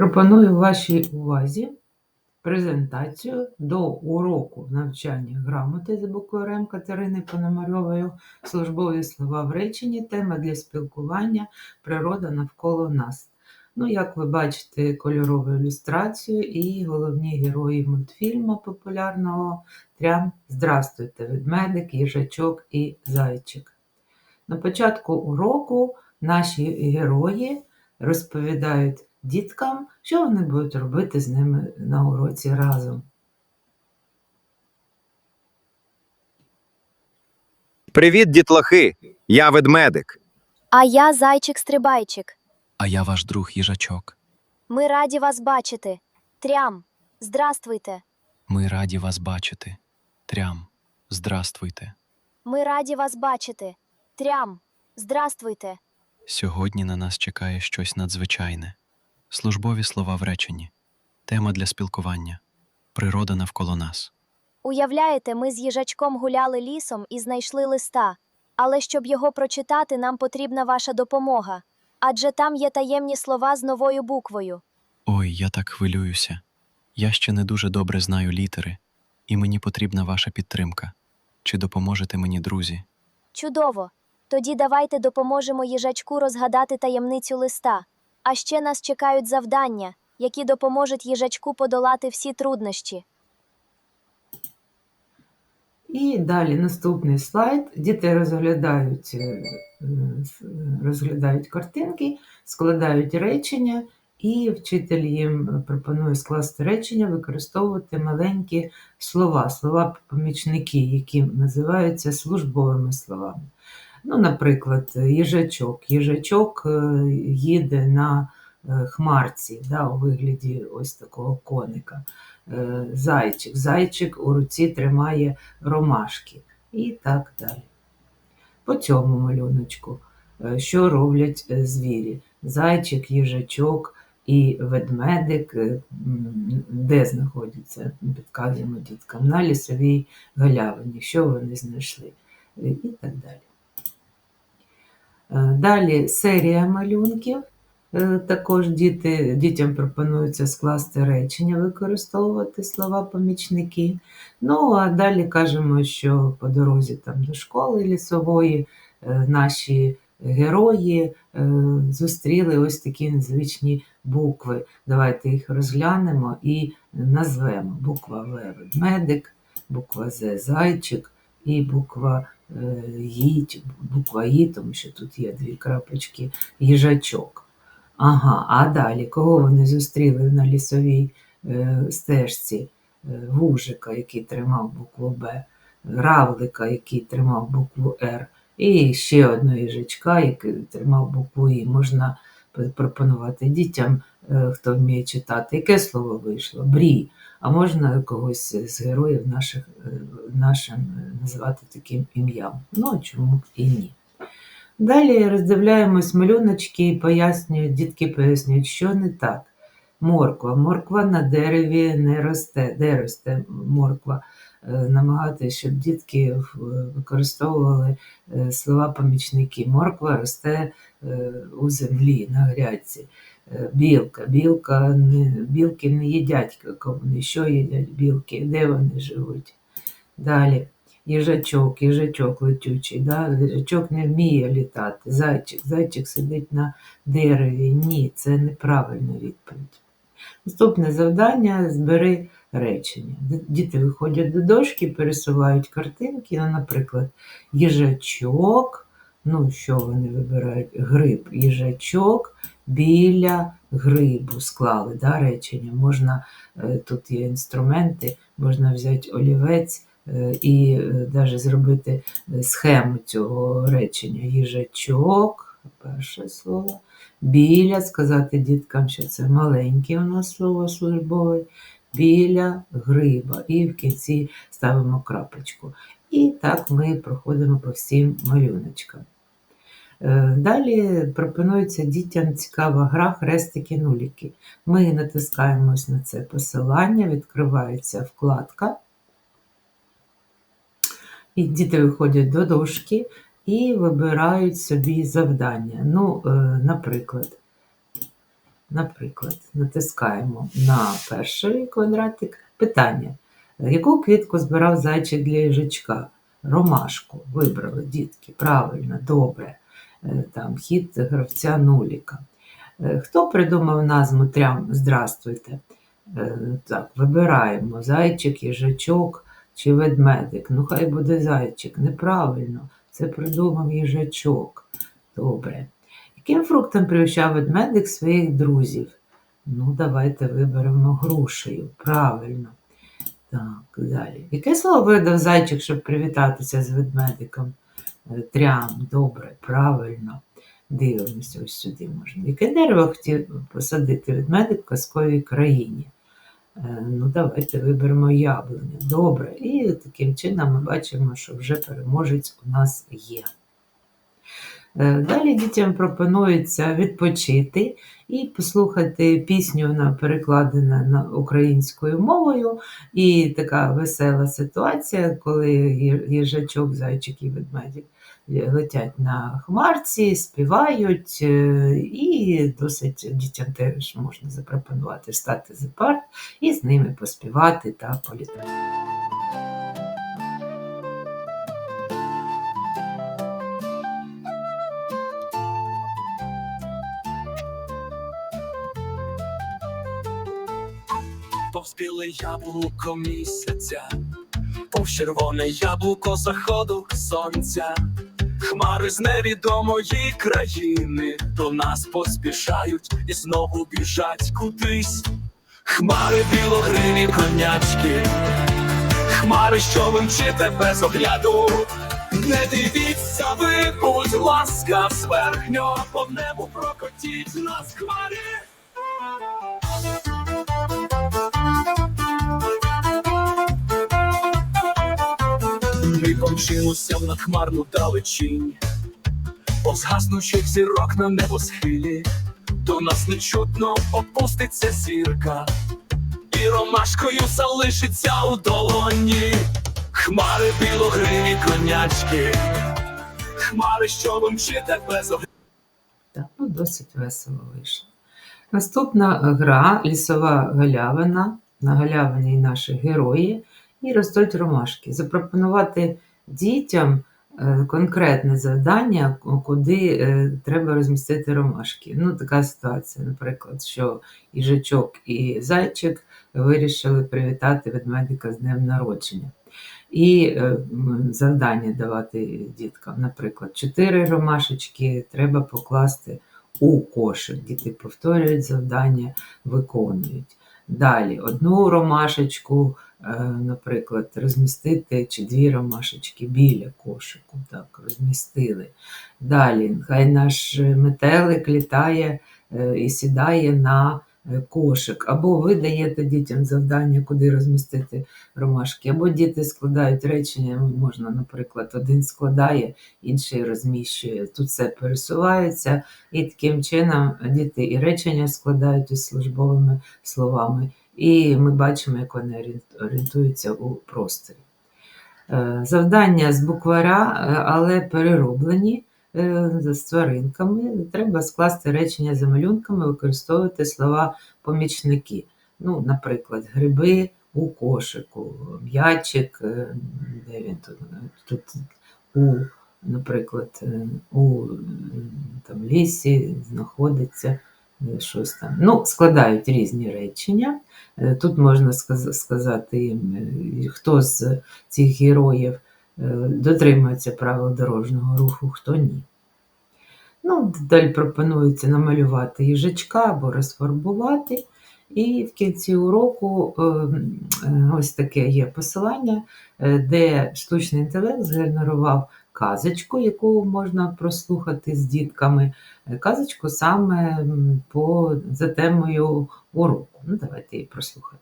Пропоную вашій увазі презентацію до уроку навчання грамоти за буквою Р Катерини Пономарьової службові слова в реченні, тема для спілкування природа навколо нас. Ну, як ви бачите, кольорову ілюстрацію і головні герої мультфільму популярного Трям Здрастуйте, ведмедик, їжачок і зайчик. На початку уроку наші герої розповідають діткам, що вони будуть робити з ними на уроці разом. Привіт, дітлахи! Я ведмедик. А я зайчик-стрибайчик. А я ваш друг їжачок. Ми раді вас бачити. Трям, здравствуйте. Ми раді вас бачити. Трям, здравствуйте. Ми раді вас бачити. Трям, здравствуйте. Сьогодні на нас чекає щось надзвичайне. Службові слова в реченні. Тема для спілкування. Природа навколо нас. Уявляєте, ми з їжачком гуляли лісом і знайшли листа. Але щоб його прочитати, нам потрібна ваша допомога. Адже там є таємні слова з новою буквою. Ой, я так хвилююся. Я ще не дуже добре знаю літери, і мені потрібна ваша підтримка. Чи допоможете мені, друзі? Чудово! Тоді давайте допоможемо їжачку розгадати таємницю листа. А ще нас чекають завдання, які допоможуть їжачку подолати всі труднощі. І далі наступний слайд. Діти розглядають, е, розглядають картинки, складають речення, і вчитель їм пропонує скласти речення, використовувати маленькі слова, слова-помічники, які називаються службовими словами. Ну, наприклад, їжачок. Їжачок е, їде на е, хмарці да, у вигляді ось такого коника. Е, Зайчик. Зайчик у руці тримає ромашки і так далі. По цьому малюночку, що роблять звірі? Зайчик, їжачок і ведмедик, де знаходяться, підказуємо діткам, на лісовій галявині, що вони знайшли, і так далі. Е, Далі серія малюнків. Е, Також діти, дітям пропонується скласти речення, використовувати слова-помічники. Ну, а далі кажемо, що по дорозі там, до школи лісової е, наші герої зустріли ось такі незвичні букви. Давайте їх розглянемо і назвемо. Буква В ведмедик, буква З зайчик і буква е, буква І, тому що тут є дві крапочки, їжачок. Ага, а далі кого вони зустріли на лісовій е, стежці? Е, Вужика, який тримав букву Б, равлика, який тримав букву Р, і ще одного їжачка, який тримав букву І. Можна пропонувати дітям, е, хто вміє читати, яке слово вийшло? Брій. А можна когось з героїв наших, е, нашим е, називати таким ім'ям. Ну, чому б і ні. Далі роздивляємось малюночки і пояснюють, дітки пояснюють, що не так. Морква. Морква на дереві не росте. Де росте морква? Е, Намагатися, щоб дітки використовували е, слова-помічники. Морква росте у землі, на грядці. Білка. Білка не, білки не їдять кавуни. Що їдять білки? Де вони живуть? Далі. Їжачок, їжачок летючий, да? їжачок не вміє літати. Зайчик, зайчик сидить на дереві. Ні, це неправильна відповідь. Наступне завдання збери речення. Діти виходять до дошки, пересувають картинки. Ну, наприклад, їжачок. Ну, що вони вибирають? Гриб. Їжачок біля грибу склали да, речення. Можна, е, тут є інструменти, можна взяти олівець е, і навіть зробити е, схему цього речення. Їжачок, перше слово. Біля, сказати діткам, що це маленьке у нас слово службове, біля гриба. І в кінці ставимо крапочку. І так ми проходимо по всім малюночкам. Е, Далі пропонується дітям цікава гра хрестики-нуліки. Ми натискаємо ось на це посилання, відкривається вкладка. І діти виходять до дошки і вибирають собі завдання. Ну, е, наприклад, Наприклад, натискаємо на перший квадратик питання. Яку квітку збирав зайчик для їжачка? Ромашку. Вибрали дітки. Правильно, добре. Е, Там хід гравця нуліка. Е, Хто придумав назву трям Здравствуйте? Е, Так, вибираємо зайчик, їжачок чи ведмедик. Ну, хай буде зайчик. Неправильно. Це придумав їжачок. Добре. Яким фруктом пригощав ведмедик своїх друзів? Ну, давайте виберемо грушею. Правильно. Так, далі. Яке слово видав зайчик, щоб привітатися з ведмедиком? Трям, добре, правильно. Дивимося ось сюди можна. Яке дерево хотів посадити від мене в казковій країні? Е, Ну, давайте виберемо яблуня. Добре. І таким чином ми бачимо, що вже переможець у нас є. Е, Далі дітям пропонується відпочити і послухати пісню, вона перекладена на українською мовою. І така весела ситуація, коли їжачок, зайчик і ведмедик е, летять на хмарці, співають, е, і досить дітям теж можна запропонувати стати за парт і з ними поспівати та політати. Повз біле яблуко місяця, повз червоне яблуко заходу сонця. Хмари з невідомої країни до нас поспішають і знову біжать кудись. Хмари білогриві конячки, хмари, що ви мчите без огляду. Не дивіться ви, будь ласка, зверхньо по небу прокотіть нас хмарі. Ми помчимося в надхмарну далечінь, по згаснучих зірок на небосхилі, до нас нечутно опуститься зірка, і ромашкою залишиться у долоні. Хмари білогриві конячки, хмари, що ви мчите без огляду. Так, ну досить весело вийшло. Наступна гра лісова галявина. На галявині наші герої і ростуть ромашки. Запропонувати дітям е, конкретне завдання, куди е, треба розмістити ромашки. Ну, така ситуація, наприклад, що їжачок і зайчик вирішили привітати ведмедика з днем народження. І е, завдання давати діткам, наприклад, чотири ромашечки треба покласти у кошик. Діти повторюють завдання, виконують. Далі одну ромашечку, наприклад, розмістити чи дві ромашечки біля кошику. Так, розмістили. Далі, хай наш метелик літає е, і сідає на е, кошик. Або ви даєте дітям завдання, куди розмістити ромашки, або діти складають речення, можна, наприклад, один складає, інший розміщує. Тут все пересувається, і таким чином діти і речення складають із службовими словами, і ми бачимо, як вони орієнт- орієнтуються у просторі. Е, Завдання з букваря, е, але перероблені е, з тваринками. Треба скласти речення за малюнками, використовувати слова помічники. Ну, наприклад, гриби у кошику, м'ячик, де він тут, тут у, наприклад, у там, лісі знаходиться щось там. Ну, складають різні речення. Е, Тут можна сказати е, хто з цих героїв е, дотримується правил дорожнього руху, хто ні. Ну, далі пропонується намалювати їжачка або розфарбувати. І в кінці уроку е, е, ось таке є посилання, е, де штучний інтелект згенерував казочку, яку можна прослухати з дітками. Е, Казочку саме по, за темою уроку. Ну, давайте її прослухаємо.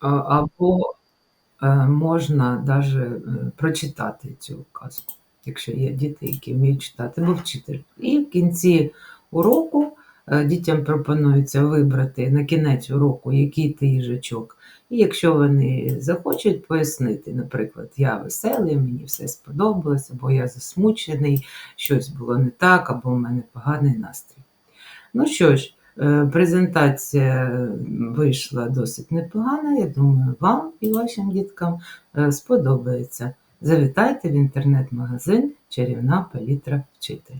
А, або е, можна даже е, прочитати цю казку, якщо є діти, які вміють читати, або вчитель. І в кінці уроку е, дітям пропонується вибрати на кінець уроку, який ти їжачок. І якщо вони захочуть пояснити, наприклад, я веселий, мені все сподобалось, або я засмучений, щось було не так, або у мене поганий настрій. Ну що ж, презентація вийшла досить непогана. Я думаю, вам і вашим діткам е, сподобається. Завітайте в інтернет-магазин Чарівна палітра вчителя.